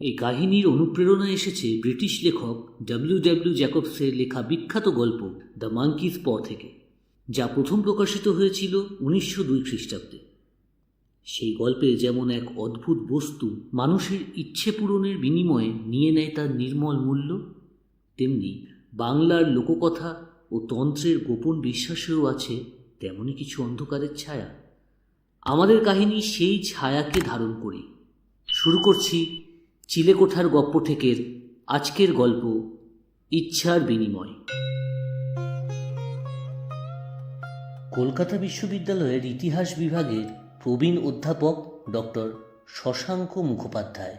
এই কাহিনীর অনুপ্রেরণা এসেছে ব্রিটিশ লেখক ডব্লিউ ডাব্লিউ জ্যাকবসের লেখা বিখ্যাত গল্প দ্য মাঙ্কিস প থেকে, যা প্রথম প্রকাশিত হয়েছিল উনিশশো দুই খ্রিস্টাব্দে। সেই গল্পে যেমন এক অদ্ভুত বস্তু মানুষের ইচ্ছে পূরণের বিনিময়ে নিয়ে নেয় তার নির্মল মূল্য, তেমনি বাংলার লোককথা ও তন্ত্রের গোপন বিশ্বাসেও আছে তেমনই কিছু অন্ধকারের ছায়া। আমাদের কাহিনী সেই ছায়াকে ধারণ করি শুরু করছি চিলেকোঠার গপ্পঠেকের আজকের গল্প, ইচ্ছার বিনিময়। কলকাতা বিশ্ববিদ্যালয়ের ইতিহাস বিভাগের প্রবীণ অধ্যাপক ডক্টর শশাঙ্ক মুখোপাধ্যায়।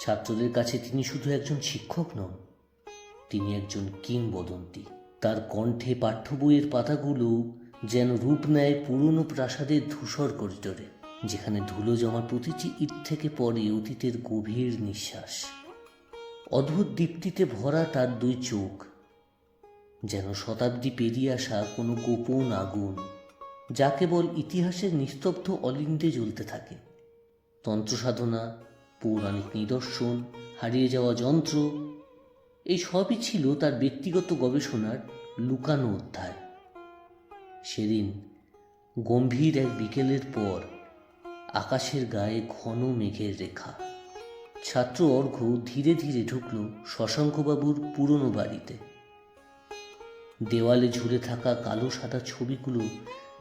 ছাত্রদের কাছে তিনি শুধু একজন শিক্ষক নন, তিনি একজন কিংবদন্তি। তার কণ্ঠে পাঠ্য বইয়ের পাতাগুলো যেন রূপ নেয় পুরনো প্রাসাদের ধূসর করিডোরে। যেখানে ধুলো জমা প্রতিটি ইট থেকে পড়ে অতীতের গভীর নিঃশ্বাস। অদ্ভুত দীপ্তিতে ভরা তার দুই চোখ। যেন শতাব্দী পেরিয়ে আসা কোনো গোপন আগুন, যা কেবল ইতিহাসের নিস্তব্ধ অলিন্দে জ্বলতে থাকে। তন্ত্র সাধনা, পৌরাণিক নিদর্শন, হারিয়ে যাওয়া যন্ত্র, এই সবই ছিল তার ব্যক্তিগত গবেষণার লুকানো অধ্যায়। সেদিন গম্ভীর এক বিকেলের পর আকাশের গায়ে ঘন মেঘের রেখা। ছাত্র অর্ঘ্য ধীরে ধীরে ঢুকল শশাঙ্কবাবুর পুরনো বাড়িতে। দেওয়ালে ঝুলে থাকা কালো সাদা ছবিগুলো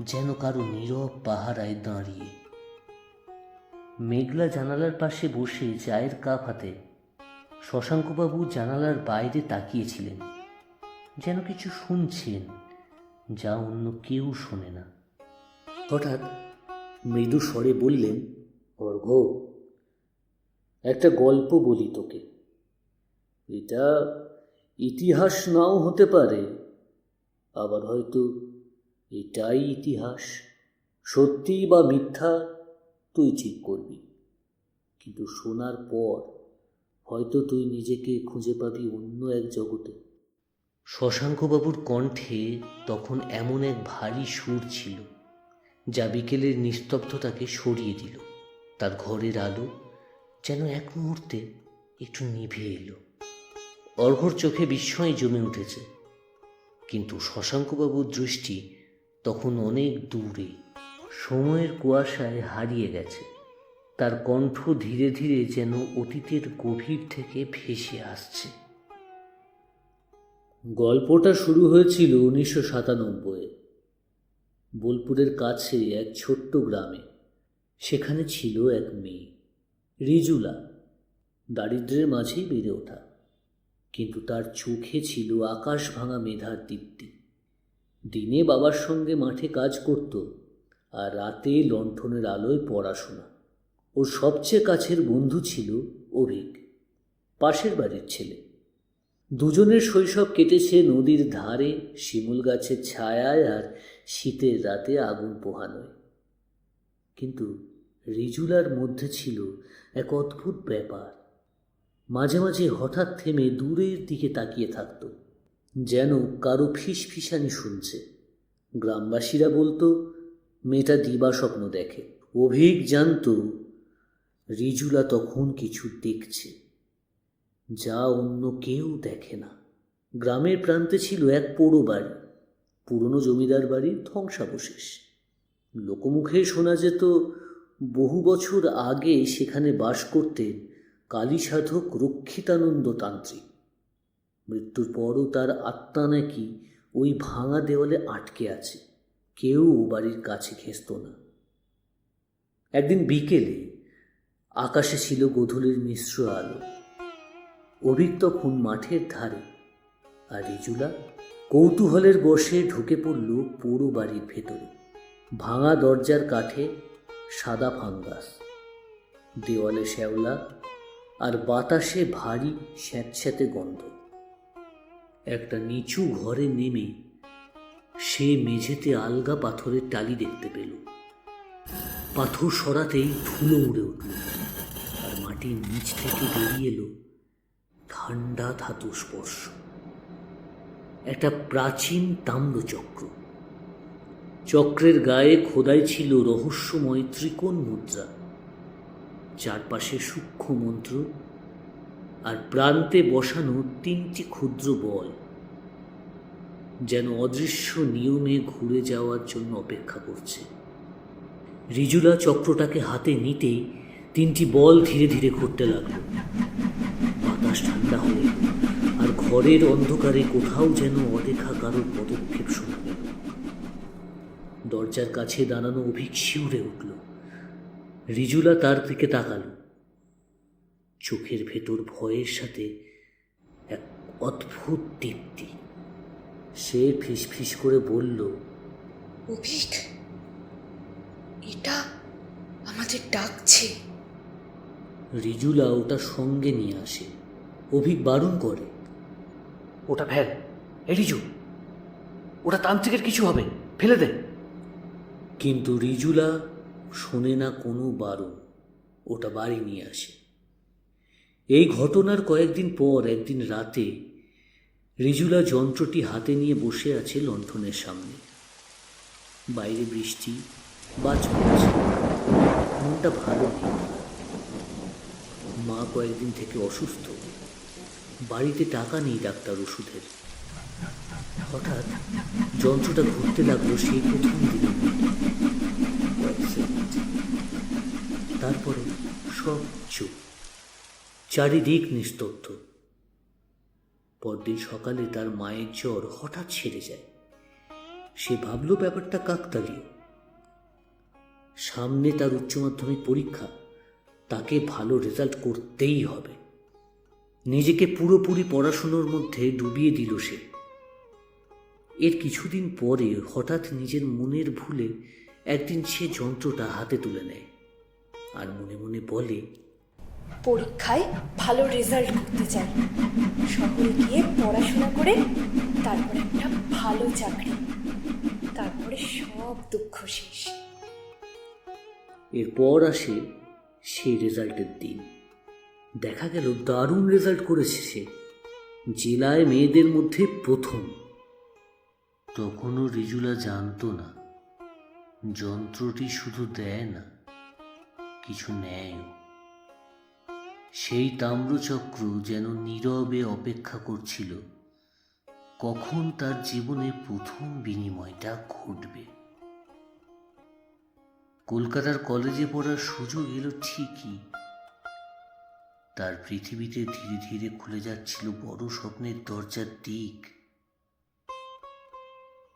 যেন কারও নীরব পাহারায় দাঁড়িয়ে। মেঘলা জানালার পাশে বসে চায়ের কাপ হাতে শশাঙ্কবাবু জানালার বাইরে তাকিয়েছিলেন, যেন কিছু শুনছেন যা অন্য কেউ শোনে না। হঠাৎ মৃদু স্বরে বললেন, অর্ঘ, একটা গল্প বলি তোকে। এটা ইতিহাস নাও হতে পারে, আবার হয়তো এটাই ইতিহাস। সত্যি বা মিথ্যা তুই ঠিক করবি, কিন্তু শোনার পর হয়তো তুই নিজেকে খুঁজে পাবি অন্য এক জগতে। শশাঙ্কবাবুর কণ্ঠে তখন এমন এক ভারী সুর ছিল। যা বিকেলের নিস্তব্ধতাকে সরিয়ে দিল। তার ঘরের আলো যেন এক মুহূর্তে একটু নিভে এলো। অর্ঘর চোখে বিস্ময় জমে উঠেছে। কিন্তু শশাঙ্কবাবুর দৃষ্টি তখন অনেক দূরে। সময়ের কুয়াশায় হারিয়ে গেছে। তার কণ্ঠ ধীরে ধীরে যেন অতীতের গভীর থেকে ভেসে আসছে। গল্পটা শুরু হয়েছিল উনিশশো সাতানব্বই বোলপুরের কাছে এক ছোট্ট গ্রামে। সেখানে ছিল এক মেয়ে, রিজুলা। দারিদ্র্যের মাঝেই বেড়ে ওঠা। কিন্তু তার চোখে ছিল আকাশ ভাঙা মেধার দীপ্তি দিনে বাবার সঙ্গে মাঠে কাজ করত আর রাতে লণ্ঠনের আলোয় পড়াশোনা। ওর সবচেয়ে কাছের বন্ধু ছিল অভিক, পাশের বাড়ির ছেলে। দুজনের শৈশব কেটেছে নদীর ধারে, শিমুল গাছের ছায়ায় আর শীতের রাতে আগুন পোহানোয়। কিন্তু রিজুলার মধ্যে ছিল এক অদ্ভুত ব্যাপার। মাঝে মাঝে হঠাৎ থেমে দূরের দিকে তাকিয়ে থাকত, যেন কারও ফিস ফিসানি শুনছে। গ্রামবাসীরা বলতো, মেয়েটা দিবা স্বপ্ন দেখে। অভিক জানত, রিজুলা তখন কিছু দেখছে। যা অন্য কেউ দেখে না। গ্রামের প্রান্তে ছিল এক পোড়ো বাড়ি। পুরনো জমিদার বাড়ির ধ্বংসাবশেষ। লোকমুখে শোনা যেত, বহু বছর আগে সেখানে বাস করতেন কালী সাধক রক্ষিতানন্দ তান্ত্রিক। মৃত্যুর পরও তার আত্মা নাকি ওই ভাঙা দেওয়ালে আটকে আছে। কেউ ও বাড়ির কাছে ঘেঁচত না। একদিন বিকেলে আকাশে ছিল গোধূলির মিশ্র আলো। অভিক তখন মাঠের ধারে। আর রিজুলা কৌতূহলের বসে ঢুকে পড়ল পুরো বাড়ির ভেতরে। ভাঙা দরজার কাঠে সাদা ফাঙ্গাস। দেওয়ালে শ্যাওলা আর বাতাসে ভারী স্যাঁতস্যাঁতে গন্ধ। একটা নিচু ঘরে নেমে সে মেঝেতে আলগা পাথরের টালি দেখতে পেল। পাথর সরাতেই ধুলো উড়ে উঠল। আর মাটির নিচ থেকে বেরিয়ে এলো ঠান্ডা ধাতু স্পর্শ। একটা প্রাচীন তাম্রচক্র। চক্রের গায়ে খোদাই ছিল রহস্যময় ত্রিকোণ মুদ্রা। চারপাশে সূক্ষ্ম মন্ত্র আর প্রান্তে বসানো তিনটি ক্ষুদ্র বল, যেন অদৃশ্য নিয়মে ঘুরে যাওয়ার জন্য অপেক্ষা করছে। রিজুলা চক্রটাকে হাতে নিতেই তিনটি বল ধীরে ধীরে ঘুরতে লাগল। হয়ে আর ঘরের অন্ধকারে কোথাও যেন অদেখা কারোর পদক্ষেপ শোনা গেল দরজার কাছে দাঁড়ানো অভিক শিউরে উঠল। রিজুলা তার দিকে তাকালো। চোখের ভেতর ভয়ের সাথে এক অদ্ভুত তৃপ্তি। সে ফিসফিস করে বলল অভিক এটা আমাদের ডাকছে। রিজুলা ওটা সঙ্গে নিয়ে আসে। অভিক বারণ করে। ওটা ফেল এ রিজু ওটা তান্ত্রিকের কিছু হবে ফেলে দে। কিন্তু রিজুলা শোনে না কোনো বারণ ওটা বাড়ি নিয়ে আসে। এই ঘটনার কয়েকদিন পর একদিন রাতে রিজুলা যন্ত্রটি হাতে নিয়ে বসে আছে লণ্ঠনের সামনে। বাইরে বৃষ্টি বাজ পড়ছে মনটা ভালো নেই। মা কয়েকদিন থেকে অসুস্থ। বাড়িতে টাকা নেই ডাক্তার ওষুধের। হঠাৎ যন্ত্রটা ঘুরতে লাগল সেই প্রথম সেকেন্ড। তারপরে সব চুপ। চারিদিক নিস্তব্ধ। পরদিন সকালে তার মায়ের জ্বর হঠাৎ ছেড়ে যায়। সে ভাবলো ব্যাপারটা কাকতালীয়। সামনে তার উচ্চ মাধ্যমিক পরীক্ষা। তাকে ভালো রেজাল্ট করতেই হবে। নিজেকে পুরোপুরি পড়াশুনোর মধ্যে ডুবিয়ে দিল সে। এর কিছুদিন পরে হঠাৎ নিজের মনের ভুলে একদিন সে যন্ত্রটা হাতে তুলে নেয় আর মনে মনে বলে পরীক্ষায় ভালো রেজাল্ট করতে চাই। শহরে গিয়ে পড়াশোনা করে তারপর একটা ভালো চাকরি। তারপরে সব দুঃখ শেষ। এরপর আসে সেই রেজাল্টের দিন। দেখা গেল দারুণ রেজাল্ট করেছে সে। জেলায় মেয়েদের মধ্যে প্রথম। তখনও রিজুলা জানতো না। যন্ত্রটি শুধু দেয় না, কিছু নেয়ও। সেই তাম্রচক্র যেন নীরবে অপেক্ষা করছিল। কখন তার জীবনে প্রথম বিনিময়টা ঘটবে? কলকাতার কলেজে পড়ার সুযোগ এলো ঠিকই তার পৃথিবীতে ধীরে ধীরে খুলে যাচ্ছিল বড় স্বপ্নের দরজার দিক।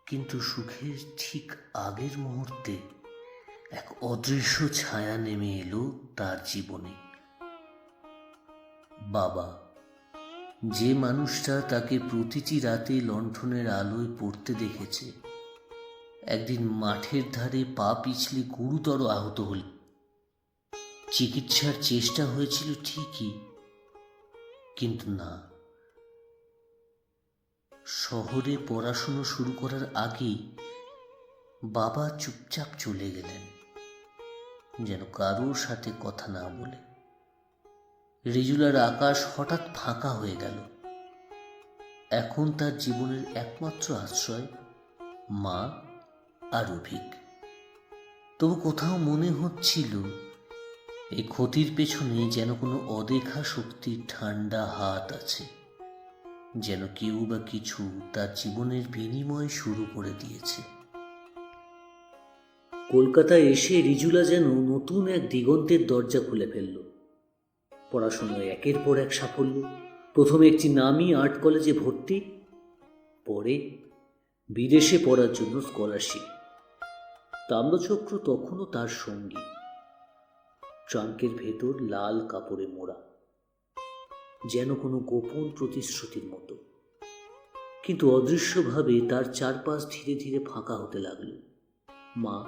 কিন্তু সুখের ঠিক আগের মুহূর্তে এক অদৃশ্য ছায়া নেমে এলো তার জীবনে। বাবা, যে মানুষটা তাকে প্রতিটি রাতে লণ্ঠনের আলোয় পড়তে দেখেছে, একদিন মাঠের ধারে পা পিছলে গুরুতর আহত হল। চিকিৎসার চেষ্টা হয়েছিল ঠিকই, কিন্তু না। শহরে পড়াশুনো শুরু করার আগেই বাবা চুপচাপ চলে গেলেন, যেন কারোর সাথে কথা না বলে। রিজুলার আকাশ হঠাৎ ফাঁকা হয়ে গেল। এখন তার জীবনের একমাত্র আশ্রয় মা আর অভিক। তবু কোথাও মনে হচ্ছিল এই ক্ষতির পেছনে যেন কোনো অদেখা শক্তির ঠান্ডা হাত আছে, যেন কেউ বা কিছু তার জীবনের বিনিময় শুরু করে দিয়েছে। কলকাতায় এসে রিজুলা যেন নতুন এক দিগন্তের দরজা খুলে ফেলল। পড়াশোনায় একের পর এক সাফল্য, প্রথমে একটি নামি আর্ট কলেজে ভর্তি, পরে বিদেশে পড়ার জন্য স্কলারশিপ। তাম্রচক্র তখনও তার সঙ্গী। ট্রাঙ্কের ভেতর লাল কাপড়ে মোড়া, যেন কোনো গোপন প্রতিশ্রুতির মতো। কিন্তু অদৃশ্যভাবে তার চারপাশ ধীরে ধীরে ফাঁকা হতে লাগল। মা,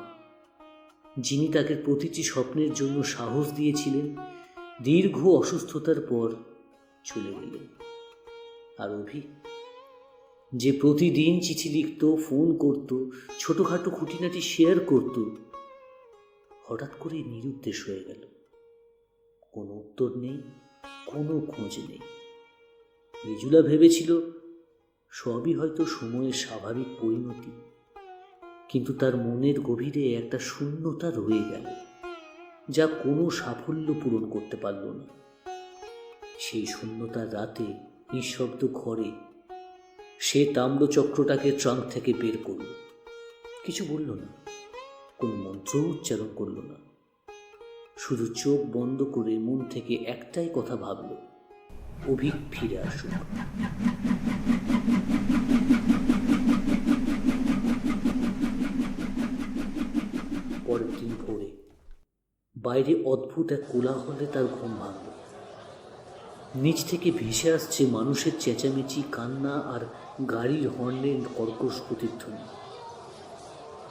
যিনি তাকে প্রতিটি স্বপ্নের জন্য সাহস দিয়েছিলেন, দীর্ঘ অসুস্থতার পর চলে গেলেন। আর অভি, যে প্রতিদিন চিঠি লিখত, ফোন করত, ছোটোখাটো খুঁটিনাটি শেয়ার করত হঠাৎ করে নিরুদ্দেশ হয়ে গেল। কোনো উত্তর নেই, কোনো খোঁজ নেই। রিজুলা ভেবেছিল সবই হয়তো সময়ের স্বাভাবিক পরিণতি, কিন্তু তার মনের গভীরে একটা শূন্যতা রয়ে গেল, যা কোনো সাফল্য পূরণ করতে পারল না। সেই শূন্যতার রাতে নিঃশব্দ ঘরে সে তাম্রচক্রটাকে ট্রাঙ্ক থেকে বের করল। কিছু বলল না। কোনো মন্ত্র উচ্চারণ করল না। শুধু চোখ বন্ধ করে মন থেকে একটাই কথা ভাবল, অভিক ফিরে আসুক। পরের দিন ভোরে বাইরে অদ্ভুত এক কোলাহলে তার ঘুম ভাঙল। নিচ থেকে ভেসে আসছে মানুষের চেঁচামেচি, কান্না আর গাড়ির হর্নের কর্কশ প্রতিধ্বনি।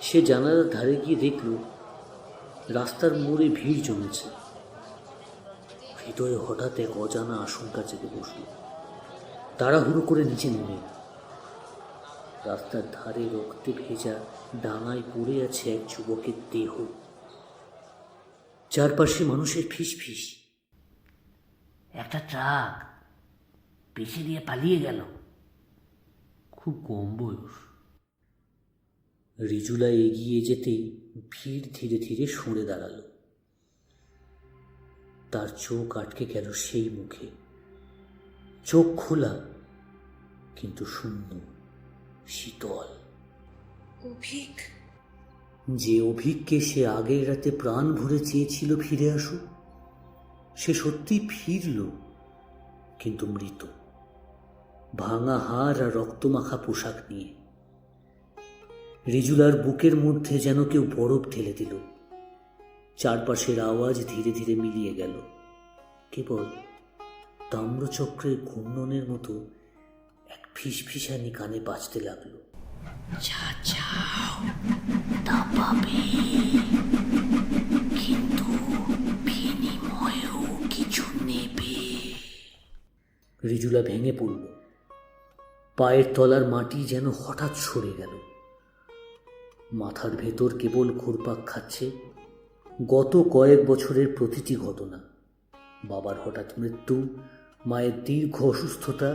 সে জানালার ধারে গিয়ে দেখল রাস্তার মোড়ে ভিড় জমেছে। হৃদয়ে হঠাৎ এক অজানা আশঙ্কা চেপে বসল। তাড়াহুড়ো করে নিচে নেমে। রাস্তার ধারে রক্তে ভেজা ডাঙায় পড়ে আছে এক যুবকের দেহ। চারপাশে মানুষের ফিস ফিস একটা ট্রাক পেছে দিয়ে পালিয়ে গেল। খুব কম বয়স। রিজুলা এগিয়ে যেতেই ভিড় ধীরে ধীরে সরে দাঁড়াল। তার চোখ আটকে গেল সেই মুখে। চোখ খোলা কিন্তু শূন্য শীতল। অভিক? যে অভিককে সে আগের রাতে প্রাণ ভরে চেয়েছিল ফিরে আসুক সে সত্যি ফিরল কিন্তু মৃত। ভাঙা হাড় আর রক্তমাখা পোশাক নিয়ে। রিজুলার বুকের মধ্যে যেন কেউ বরফ ঢেলে দিল। চারপাশের আওয়াজ ধীরে ধীরে মিলিয়ে গেল। কেবল তাম্রচক্রের ঘূর্ণনের মতো এক ফিসফিসানি কানে বাজতে লাগল। কিন্তু বিনিময়েও কিছু নেবে। রিজুলা ভেঙে পড়ল। পায়ের তলার মাটি যেন হঠাৎ সরে গেল। মাথার ভেতর কেবল ঘুরপাক খাচ্ছে। গত কয়েক বছরের প্রতিটি ঘটনা, বাবার হঠাৎ মৃত্যু, মায়ের দীর্ঘ অসুস্থতা,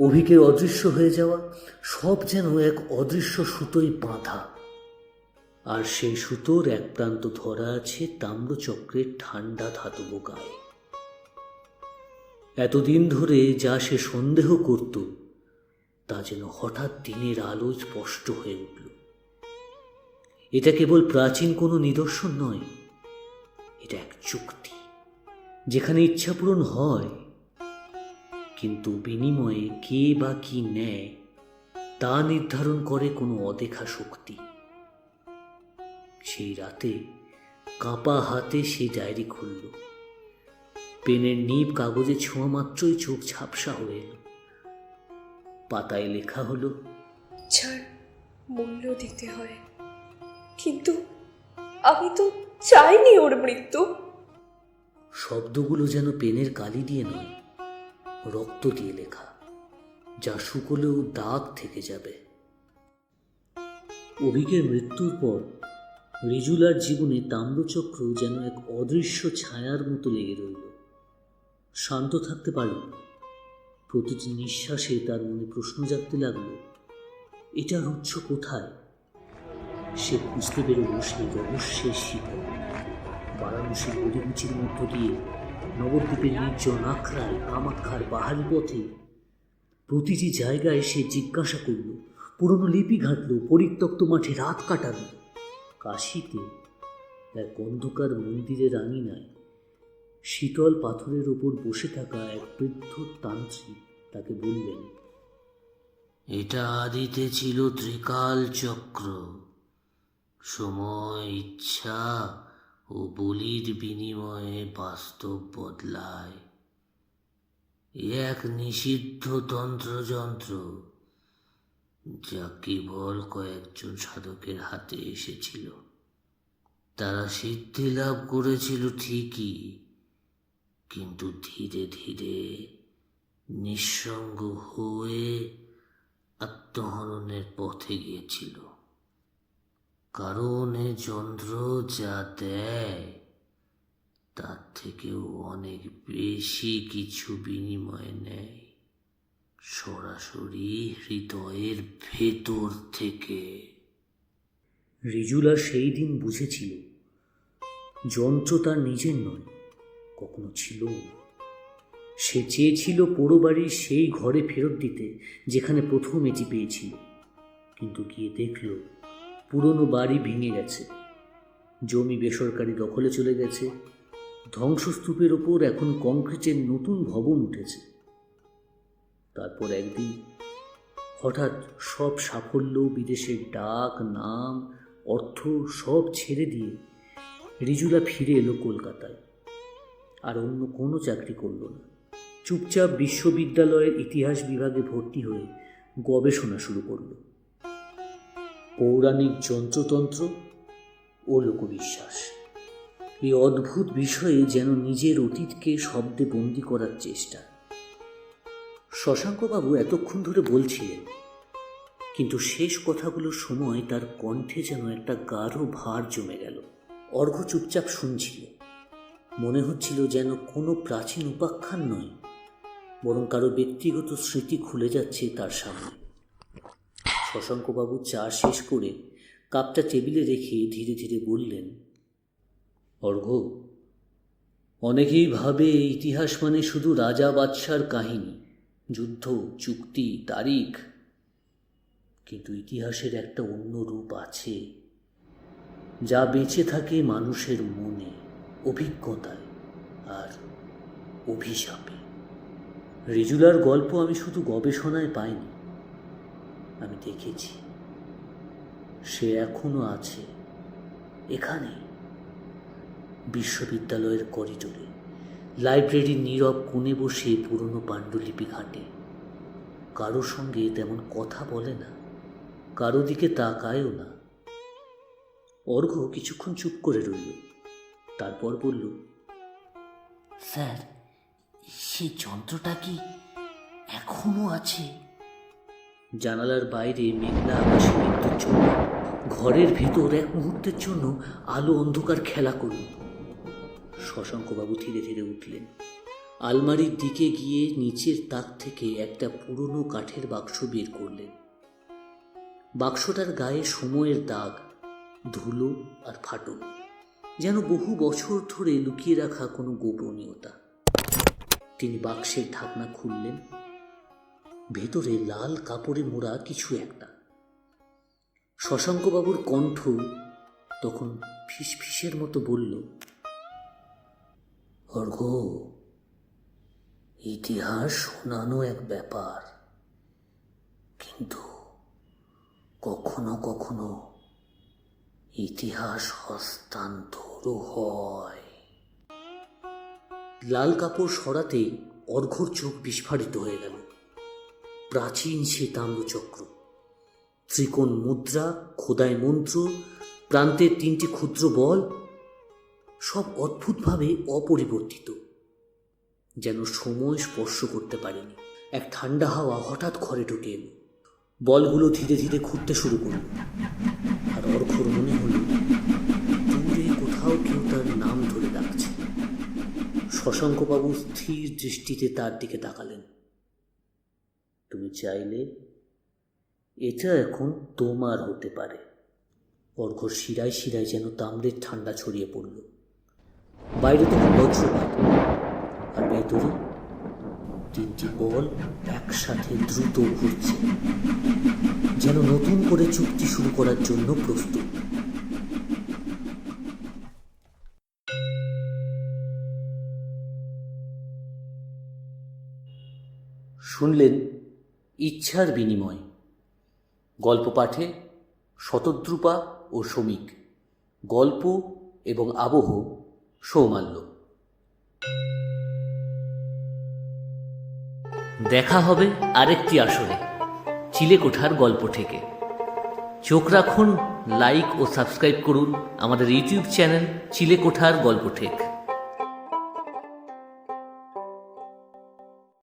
অভিকের অদৃশ্য হয়ে যাওয়া, সব যেন এক অদৃশ্য সুতোয় বাঁধা। আর সেই সুতোর এক প্রান্ত ধরা আছে তাম্রচক্রের ঠান্ডা ধাতব গায়ে। এতদিন ধরে যা সে সন্দেহ করত, তা যেন হঠাৎ দিনের আলো স্পষ্ট হয়ে উঠল। এটা কেবল প্রাচীন কোনো নিদর্শন নয়, এটা এক চুক্তি, যেখানে ইচ্ছা পূরণ হয়, কিন্তু বিনিময়ে কে বা কি নেয়, তা নির্ধারণ করে কোনো অদেখা শক্তি। সেই রাতে কাঁপা হাতে সে ডায়েরি খুলল। পেনের নিব কাগজে ছোঁয়া মাত্রই চোখ ঝাপসা হয়ে এলো। পাতায় লেখা হলো যার মূল্য দিতে হয়। কিন্তু আমি তো চাইনি ওর মৃত্যু। শব্দগুলো যেন পেনের কালি দিয়ে নয়, রক্ত দিয়ে লেখা, যা শুকলেও দাগ থেকে যাবে। অভিকের মৃত্যুর পর রিজুলার জীবনে তাম্রচক্র যেন এক অদৃশ্য ছায়ার মতো লেগে রইল। শান্ত থাকতে পারল প্রতিটি নিঃশ্বাসে তার মনে প্রশ্ন জাগতে লাগল, এটার উৎস কোথায়? সে বুঝতে পেরল সেই রহস্যের শিকড় বারাণসীর গদিগুচির মধ্য দিয়ে নবদ্বীপের নির্জন আখড়ায় কামাক্ষার পাহাড়ি পথে প্রতিটি জায়গায় সে জিজ্ঞাসা করল, পুরনো লিপি ঘাটল, পরিত্যক্ত মাঠে রাত কাটালো কাশিতে এক অন্ধকার মন্দিরের আঙিনায় শীতল পাথরের ওপর বসে থাকা এক বৃদ্ধ তান্ত্রিক তাকে বললেন, এটা আদিতে ছিল ত্রিকাল চক্র। সময়, ইচ্ছা ও বলির বিনিময়ে বাস্তব বদলায়। এক নিষিদ্ধ তন্ত্রযন্ত্র যা কেবল কয়েকজন সাধকের হাতে এসেছিল। তারা সিদ্ধি লাভ করেছিল ঠিকই, কিন্তু ধীরে ধীরে নিঃসঙ্গ হয়ে আত্মহরণের পথে গিয়েছিল। কারণ এ যন্ত্র যা দেয়, তার থেকেও অনেক বেশি কিছু বিনিময় নেয়। সরাসরি হৃদয়ের ভেতর থেকে। রিজুলা সেই দিন বুঝেছিল, যন্ত্র তার নিজের নয়, কখনো ছিল সে চেয়েছিল পোড়ো বাড়ির সেই ঘরে ফেরত দিতে, যেখানে প্রথম এটি পেয়েছিল। কিন্তু গিয়ে দেখল পুরনো বাড়ি ভেঙে গেছে। জমি বেসরকারি দখলে চলে গেছে। ধ্বংসস্তূপের ওপর এখন কংক্রিটের নতুন ভবন উঠেছে। তারপর একদিন হঠাৎ সব সাফল্য, বিদেশের ডাক, নাম, অর্থ সব ছেড়ে দিয়ে রিজুলা ফিরে এলো কলকাতায়। আর অন্য কোনো চাকরি করল না। চুপচাপ বিশ্ববিদ্যালয়ের ইতিহাস বিভাগে ভর্তি হয়ে গবেষণা শুরু করল। পৌরাণিক যন্ত্রতন্ত্র ও লোকবিশ্বাস। এই অদ্ভুত বিষয়ে যেন নিজের অতীতকে শব্দে বন্দি করার চেষ্টা। শশাঙ্কবাবু এতক্ষণ ধরে বলছিলেন, কিন্তু শেষ কথাগুলোর সময় তার কণ্ঠে যেন একটা গাঢ় ভার জমে গেল। অর্ঘ চুপচাপ শুনছিল মনে হচ্ছিল যেন কোনো প্রাচীন উপাখ্যান নয়, বরং কারও ব্যক্তিগত স্মৃতি খুলে যাচ্ছে তার সামনে। শশাঙ্কবাবু চা শেষ করে কাপটা টেবিলে রেখে ধীরে ধীরে বললেন, অর্ঘ, অনেকেই ভাবে ইতিহাস মানে শুধু রাজা বাদশার কাহিনী, যুদ্ধ, চুক্তি, তারিখ। কিন্তু ইতিহাসের একটা অন্য রূপ আছে, যা বেঁচে থাকে মানুষের মনে, অভিজ্ঞতায় আর অভিশাপে। রেজুলার গল্প আমি শুধু গবেষণায় পাইনি আমি দেখেছি। সে এখনও আছে এখানে। বিশ্ববিদ্যালয়ের করিডোরে, লাইব্রেরির নীরব কোণে বসে পুরনো পাণ্ডুলিপি ঘাটে। কারও সঙ্গে তেমন কথা বলে না, কারও দিকে তাকায়ও না। অর্ঘ কিছুক্ষণ চুপ করে রইল, তারপর বলল, স্যার, সে যন্ত্রটা কি এখনও আছে? জানালার বাইরে মেঘলা আকাশে বিদ্যুৎ চমক ঘরের ভেতর এক মুহূর্তের জন্য আলো অন্ধকার খেলা করল। শশাঙ্কবাবু ধীরে ধীরে উঠলেন। আলমারির দিকে গিয়ে নিচের তাক থেকে একটা পুরনো কাঠের বাক্স বের করলেন। বাক্সটার গায়ে সময়ের দাগ, ধুলো আর ফাটল, যেন বহু বছর ধরে লুকিয়ে রাখা কোনো গোপনীয়তা। তিনি বাক্সের ঢাকনা খুললেন। ভেতরে লাল কাপড়ে মোড়া কিছু একটা। শশাঙ্কবাবুর কণ্ঠ তখন ফিসফিসের মতো বলল অর্ঘ ইতিহাস শোনানো এক ব্যাপার। কিন্তু কখনো কখনো ইতিহাস হস্তান্তরও হয়। লাল কাপড় সরাতে অর্ঘর চোখ বিস্ফারিত হয়ে গেল। প্রাচীন সে তাম্রচক্র ত্রিকোণ মুদ্রা, খোদাই মন্ত্র প্রান্তের তিনটি ক্ষুদ্র বল, সব অদ্ভুতভাবে অপরিবর্তিত, যেন সময় স্পর্শ করতে পারেনি। এক ঠান্ডা হাওয়া হঠাৎ ঘরে ঢুকে এলো। বলগুলো ধীরে ধীরে ঘুরতে শুরু করল। আর অর্ঘর মনে হলো, দূরে কোথাও কেউ তার নাম ধরে ডাকছে। শশাঙ্কবাবু স্থির দৃষ্টিতে তার দিকে তাকালেন। তুমি চাইলে এটা এখন তোমার হতে পারে। অর্ঘর শিরায় শিরায় যেন তাম্রের ঠান্ডা ছড়িয়ে পড়ল। বাইরে তখন বজ্রপাত আর ভেতরে তিনটি বল একসাথে দ্রুত ঘুরছে, যেন নতুন করে চুক্তি শুরু করার জন্য প্রস্তুত। শুনলেন ইচ্ছার বিনিময়। গল্প পাঠে শতদ্রূপা ও শ্রমিক গল্প এবং আবহ সৌমাল্য। দেখা হবে আরেকটি আসরে, চিলেকোঠার গল্প থেকে। চোখ রাখুন লাইক ও সাবস্ক্রাইব করুন আমাদের ইউটিউব চ্যানেল চিলেকোঠার গল্প ঠেক।